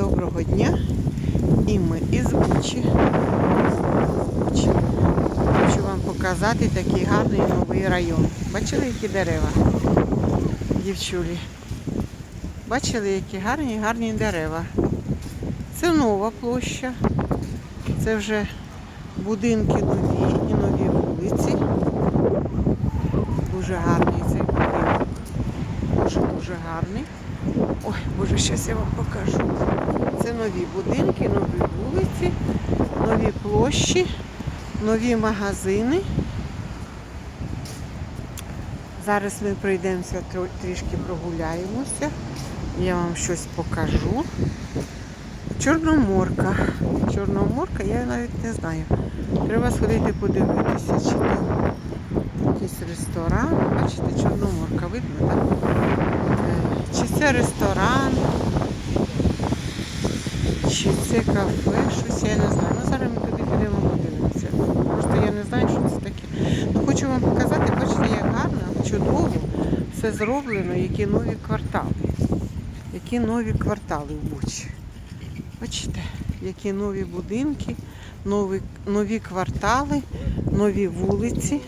доброго дня. І ми із Бучі. Хочу вам показати такий гарний новий район. Бачили, які дерева? Дівчулі. Бачили, які гарні, гарні дерева. Це нова площа. Це вже будинки нові і нові вулиці. Дуже гарний цей будинок. Дуже-дуже гарний. Ой, Боже, зараз я вам покажу. Це нові будинки, нові вулиці, нові площі, нові магазини. Зараз ми пройдемося трішки прогуляємося. Я вам щось покажу. Чорноморка. Чорноморка, я навіть не знаю. Треба сходити подивитися, чи там якийсь ресторан. Бачите, Чорноморка, видно, так? Е, Чи це ресторан, чи це кафе, щось я не знаю. Ну зараз ми туди підемо подивимося. Просто я не знаю, що це таке. Ну, хочу вам показати, бачите, як гарно, чудово все зроблено, які нові квартали. Які нові квартали в Бучі. Бачите, які нові будинки, нові, нові квартали, нові вулиці.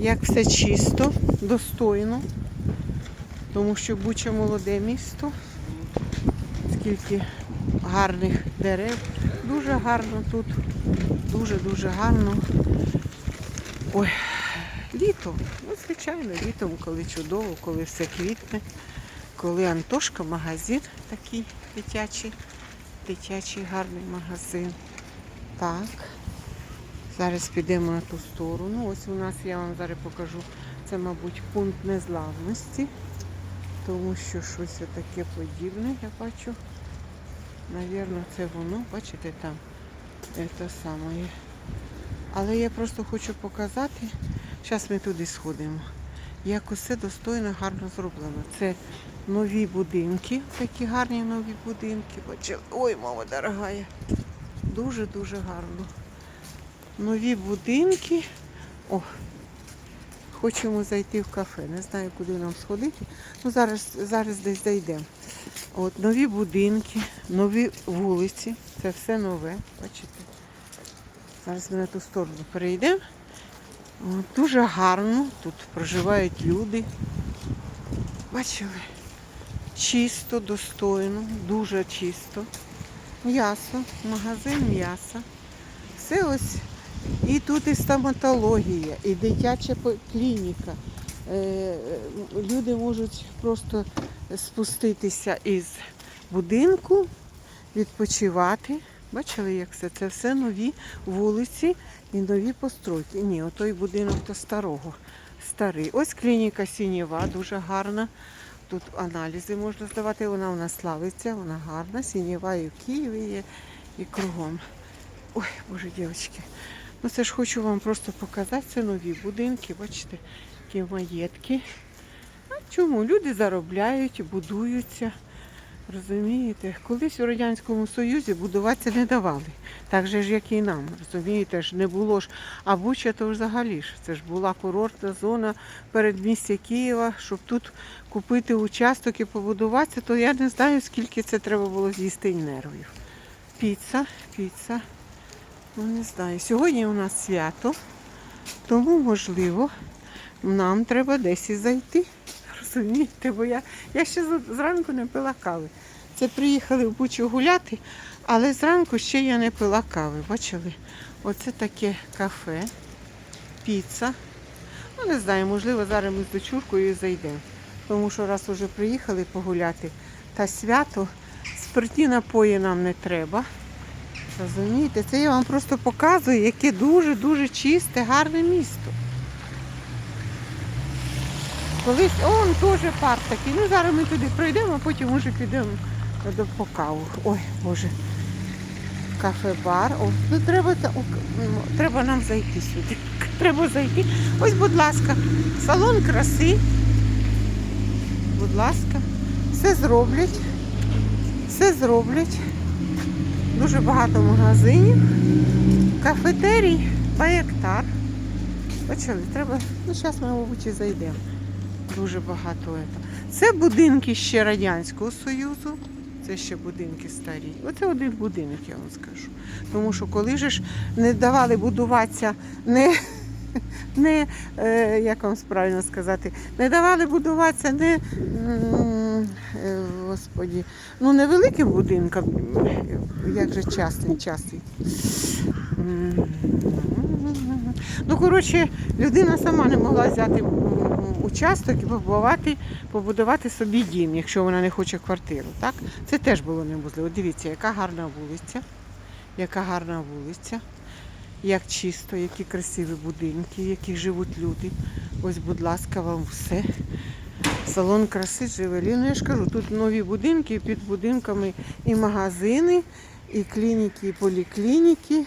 Як все чисто, достойно. Тому що Буча молоде місто. Скільки гарних дерев. Дуже гарно тут. Дуже-дуже гарно. Ой, літо. Ну, звичайно, літом, коли чудово, коли все квітне, коли Антошка, магазин такий дитячий, дитячий гарний магазин. Так. Зараз підемо на ту сторону. Ось у нас я вам зараз покажу. Це, мабуть, пункт незламності. Тому що щось таке подібне, я бачу. Навірно, це воно, бачите, там це саме. Але я просто хочу показати, зараз ми туди сходимо, як усе достойно, гарно зроблено. Це нові будинки, такі гарні нові будинки. Бачили? Ой, мама дорогая. Дуже-дуже гарно. Нові будинки. О, хочемо зайти в кафе. Не знаю, куди нам сходити. Ну, зараз, зараз десь зайдемо. От, нові будинки, нові вулиці. Це все нове. Бачите? Зараз ми на ту сторону перейдемо. Дуже гарно. Тут проживають люди. Бачили? Чисто, достойно, дуже чисто. М'ясо, магазин м'яса. Все ось. І тут і стоматологія, і дитяча клініка. Е, Люди можуть просто спуститися із будинку, відпочивати. Бачили, як все? Це все нові вулиці і нові постройки. Ні, отой будинок то старого. Старий. Ось клініка Сінєва, дуже гарна. Тут аналізи можна здавати, вона у нас славиться, вона гарна. Сінєва і в Києві є, і кругом. Ой, боже, дівчатки. Ну це ж хочу вам просто показати. Це нові будинки, бачите, які маєтки. А чому? Люди заробляють, будуються. Розумієте, колись у Радянському Союзі будуватися не давали. Так же ж, як і нам. Розумієте, ж не було ж. А Буча то взагалі ж. Це ж була курортна зона передмістя Києва, щоб тут купити участок і побудуватися, то я не знаю, скільки це треба було з'їсти нервів. Піца, піца. Ну не знаю. Сьогодні у нас свято, тому можливо нам треба десь і зайти. Розумієте, бо я, я ще зранку не пила кави. Це приїхали в Бучу гуляти, але зранку ще я не пила кави. Бачили? Оце таке кафе, піца. Ну, не знаю, можливо, зараз ми з дочуркою зайдемо. Тому що раз вже приїхали погуляти та свято, спиртні напої нам не треба. Розумієте, це я вам просто показую, яке дуже-дуже чисте, гарне місто. Колись, он теж парк такий. Ну зараз ми туди пройдемо, а потім може підемо до по каву. Ой, Боже. Кафе-бар. О, ну треба, ну, треба нам зайти сюди. Треба зайти. Ось, будь ласка, салон краси. Будь ласка, все зроблять. Все зроблять. Дуже багато магазинів. Кафетерій Баяктар. Почали, треба. Ну, зараз ми, мабуть, і зайдемо. Дуже багато. Це будинки ще Радянського Союзу. Це ще будинки старі. Оце один будинок, я вам скажу. Тому що коли ж не давали будуватися, не, не е, як вам правильно сказати, не давали будуватися не, господі, ну невеликим будинкам, як же частний, частний. Ну, коротше, людина сама не могла взяти участок і побудувати, побудувати собі дім, якщо вона не хоче квартиру. Так? Це теж було неможливо. Дивіться, яка гарна вулиця, яка гарна вулиця, як чисто, які красиві будинки, в яких живуть люди. Ось, будь ласка, вам все. Салон краси Живелі. Ну я ж кажу, тут нові будинки, під будинками і магазини, і клініки, і поліклініки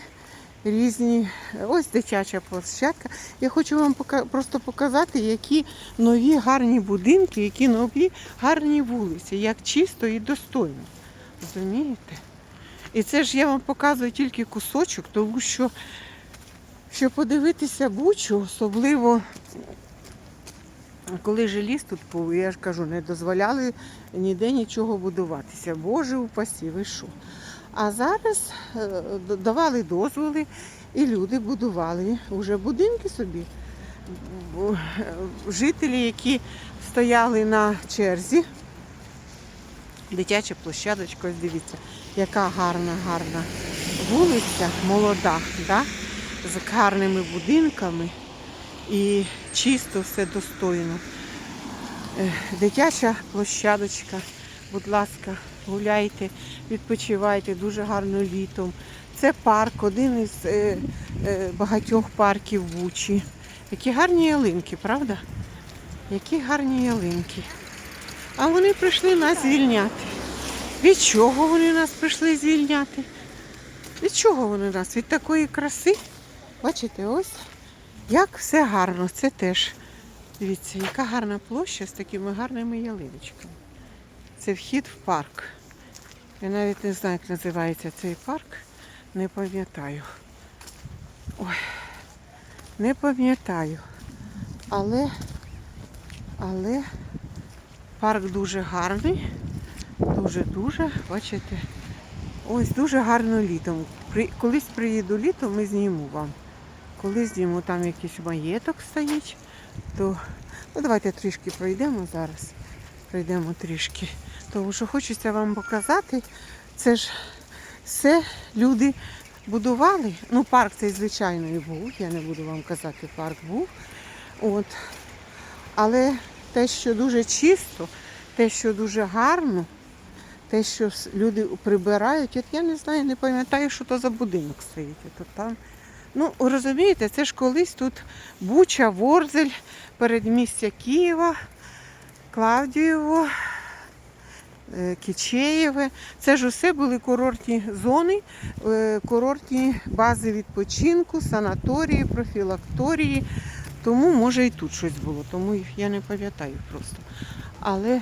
різні. Ось дитяча площадка. Я хочу вам просто показати, які нові гарні будинки, які нові гарні вулиці, як чисто і достойно. Розумієте? І це ж я вам показую тільки кусочок, тому що, що подивитися бучу, особливо коли же ліс тут був, я ж кажу, не дозволяли ніде нічого будуватися. Боже упасі, ви що? А зараз е, давали дозволи, і люди будували вже будинки собі. Е, Жителі, які стояли на черзі, дитяча площадочка, ось дивіться, яка гарна, гарна вулиця, молода, да? з гарними будинками і чисто все достойно. Е, Дитяча площадочка, будь ласка, гуляйте, відпочивайте дуже гарно літом. Це парк, один із е, е, багатьох парків в Бучі. Які гарні ялинки, правда? Які гарні ялинки. А вони прийшли нас звільняти. Від чого вони нас прийшли звільняти? Від чого вони нас? Від такої краси? Бачите, ось як все гарно. Це теж. Дивіться, яка гарна площа з такими гарними ялиночками. Це вхід в парк. Я навіть не знаю, як називається цей парк. Не пам'ятаю. Ой, не пам'ятаю. Але, але парк дуже гарний. Дуже-дуже, бачите, ось дуже гарно літом. Колись приїду літом, ми зніму вам. Коли зніму, там якийсь маєток стоїть, то ну, давайте трішки пройдемо зараз. Пройдемо трішки. Тому що хочеться вам показати, це ж все люди будували. Ну, парк цей звичайно і був, я не буду вам казати, парк був. От. Але те, що дуже чисто, те, що дуже гарно, те, що люди прибирають, от я не знаю, не пам'ятаю, що то за будинок стоїть. От там. Ну, розумієте, це ж колись тут Буча, Ворзель, передмістя Києва, Клавдієво, е, Кічеєве. Це ж усе були курортні зони, е, курортні бази відпочинку, санаторії, профілакторії. Тому може і тут щось було, тому я не пам'ятаю просто. Але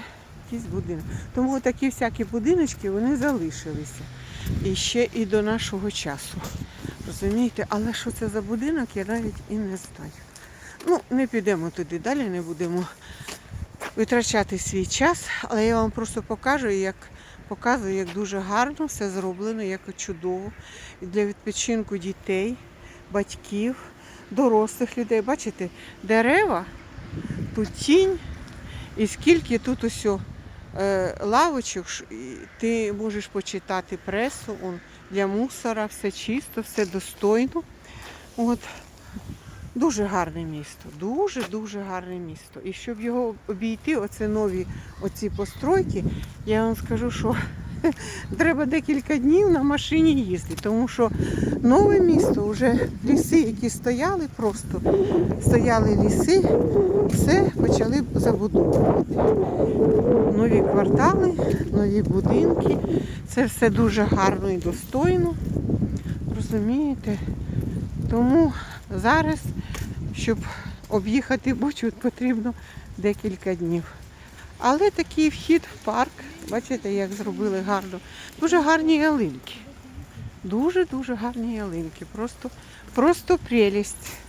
якісь будинки. Тому такі всякі будиночки вони залишилися. І ще і до нашого часу. Розумієте, але що це за будинок, я навіть і не знаю. Ну, не підемо туди далі, не будемо витрачати свій час, але я вам просто покажу, як показую, як дуже гарно все зроблено, як чудово. І для відпочинку дітей, батьків, дорослих людей. Бачите, дерева, тут тінь, і скільки тут усьо е, лавочок, ти можеш почитати пресу, он, для мусора, все чисто, все достойно. От. Дуже гарне місто, дуже-дуже гарне місто. І щоб його обійти, оце нові оці постройки, я вам скажу, що треба декілька днів на машині їздити, тому що нове місто, вже ліси, які стояли просто, стояли ліси, все почали забудовувати. Нові квартали, нові будинки. Це все дуже гарно і достойно. Розумієте? Тому зараз, щоб об'їхати Бучу, потрібно декілька днів. Але такий вхід в парк, бачите, як зробили гарно. Дуже гарні ялинки. Дуже-дуже гарні ялинки. Просто, просто прелість.